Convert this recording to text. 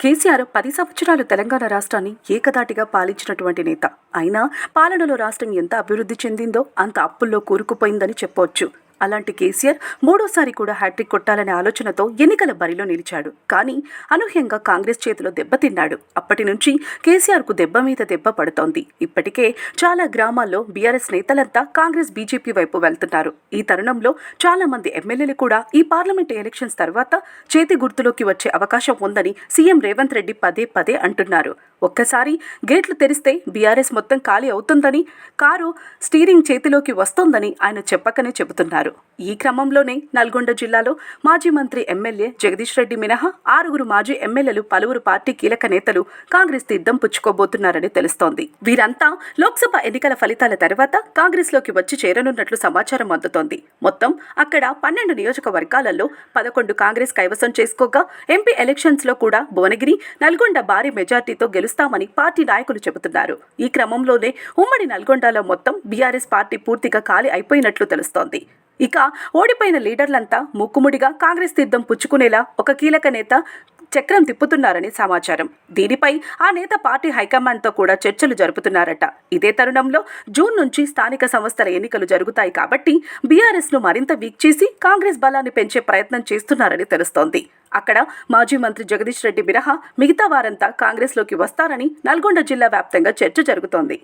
కేసీఆర్ పది సంవత్సరాలు తెలంగాణ రాష్ట్రాన్ని ఏకదాటిగా పాలించినటువంటి నేత. అయినా పాలనలో రాష్ట్రం ఎంత అభివృద్ధి చెందిందో అంత అప్పుల్లో కూరుకుపోయిందని చెప్పవచ్చు అలాంటి కేసీఆర్ మూడోసారి కూడా హ్యాట్రిక్ కొట్టాలనే ఆలోచనతో ఎన్నికల బరిలో నిలిచాడు. కానీ అనూహ్యంగా కాంగ్రెస్ చేతిలో దెబ్బతిన్నాడు అప్పటి నుంచి కేసీఆర్కు దెబ్బ మీద దెబ్బ పడుతోంది. ఇప్పటికే చాలా గ్రామాల్లో బీఆర్ఎస్ నేతలంతా కాంగ్రెస్ బీజేపీ వైపు వెళ్తున్నారు. ఈ తరుణంలో చాలా మంది ఎమ్మెల్యేలు కూడా ఈ పార్లమెంట్ ఎలక్షన్స్ తర్వాత చేతి గుర్తులోకి వచ్చే అవకాశం ఉందని సీఎం రేవంత్ రెడ్డి పదే పదే అంటున్నారు. ఒక్కసారి గేట్లు తెరిస్తే బీఆర్ఎస్ మొత్తం ఖాళీ అవుతుందని కారు స్టీరింగ్ చేతిలోకి వస్తోందని ఆయన చెప్పకనే చెబుతున్నారు. ఈ క్రమంలోనే నల్గొండ జిల్లాలో మాజీ మంత్రి ఎమ్మెల్యే జగదీష్ రెడ్డి మినహా ఆరుగురు మాజీ ఎమ్మెల్యేలు పలువురు పార్టీ కీలక నేతలు కాంగ్రెస్ తీర్థం పుచ్చుకోబోతున్నారని తెలుస్తోంది. వీరంతా లోక్సభ ఎన్నికల ఫలితాల తర్వాత కాంగ్రెస్లోకి వచ్చి చేరనున్నట్లు సమాచారం అందుతోంది. మొత్తం అక్కడ పన్నెండు నియోజకవర్గాలలో పదకొండు కాంగ్రెస్ కైవసం చేసుకోగా ఎంపీ ఎలక్షన్స్లో కూడా భువనగిరి నల్గొండ భారీ మెజార్టీతో గెలుస్తామని పార్టీ నాయకులు చెబుతున్నారు. ఈ క్రమంలోనే ఉమ్మడి నల్గొండలో మొత్తం బీఆర్ఎస్ పార్టీ పూర్తిగా ఖాళీ అయిపోయినట్లు తెలుస్తోంది. ఇక ఓడిపోయిన లీడర్లంతా ముక్కుముడిగా కాంగ్రెస్ తీర్థం పుచ్చుకునేలా ఒక కీలక నేత చక్రం తిప్పుతున్నారని సమాచారం. దీనిపై ఆ నేత పార్టీ హైకమాండ్తో కూడా చర్చలు జరుపుతున్నారట. ఇదే తరుణంలో జూన్ నుంచి స్థానిక సంస్థల ఎన్నికలు జరుగుతాయి కాబట్టి బీఆర్ఎస్ను మరింత వీక్ చేసి కాంగ్రెస్ బలాన్ని పెంచే ప్రయత్నం చేస్తున్నారని తెలుస్తోంది. అక్కడ మాజీ మంత్రి జగదీష్ రెడ్డి మినహా మిగతా వారంతా కాంగ్రెస్లోకి వస్తారని నల్గొండ జిల్లా వ్యాప్తంగా చర్చ జరుగుతోంది.